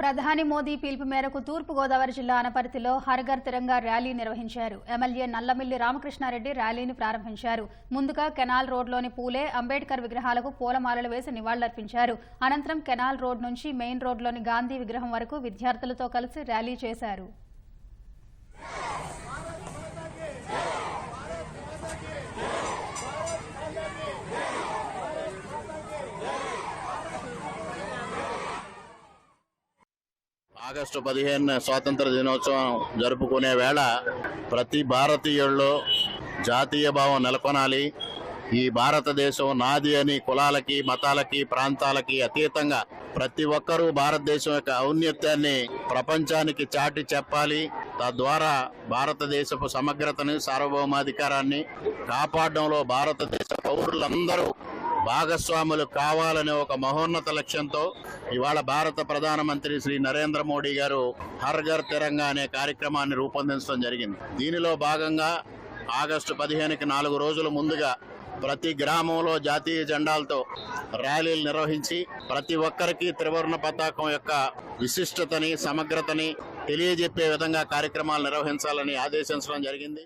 ప్రధాని మోదీ పిలుపు మేరకు తూర్పుగోదావరి జిల్లా అనపర్తిలో హర్ఘర్ తిరంగా ర్యాలీ నిర్వహించారు. ఎమ్మెల్యే నల్లమిల్లి రామకృష్ణారెడ్డి ర్యాలీని ప్రారంభించారు. ముందుగా కెనాల్ రోడ్లోని పూలే అంబేద్కర్ విగ్రహాలకు పూలమాలలు వేసి నివాళులర్పించారు. అనంతరం కెనాల్ రోడ్ నుంచి మెయిన్ రోడ్లోని గాంధీ విగ్రహం వరకు విద్యార్థులతో కలిసి ర్యాలీ చేశారు. ఆగస్టు పదిహేను స్వాతంత్ర దినోత్సవం జరుపుకునే వేళ ప్రతి భారతీయుల్లో జాతీయ భావం నెలకొనాలి. ఈ భారతదేశం నాది అని కులాలకి మతాలకి ప్రాంతాలకి అతీతంగా ప్రతి ఒక్కరూ భారతదేశం యొక్క ఔన్నత్యాన్ని ప్రపంచానికి చాటి చెప్పాలి. తద్వారా భారతదేశపు సమగ్రతని సార్వభౌమాధికారాన్ని కాపాడడంలో భారతదేశ పౌరులందరూ భాగస్వాములు కావాలనే ఒక మహోన్నత లక్ష్యంతో ఇవాళ భారత ప్రధానమంత్రి శ్రీ నరేంద్ర మోడీ గారు హర్ ఘర్ తిరంగా అనే కార్యక్రమాన్ని రూపొందించడం జరిగింది. దీనిలో భాగంగా ఆగస్టు పదిహేనుకి నాలుగు రోజుల ముందుగా ప్రతి గ్రామంలో జాతీయ జెండాలతో ర్యాలీలు నిర్వహించి ప్రతి ఒక్కరికి త్రివర్ణ పతాకం యొక్క విశిష్టతని సమగ్రతని తెలియజెప్పే విధంగా కార్యక్రమాలు నిర్వహించాలని ఆదేశించడం జరిగింది.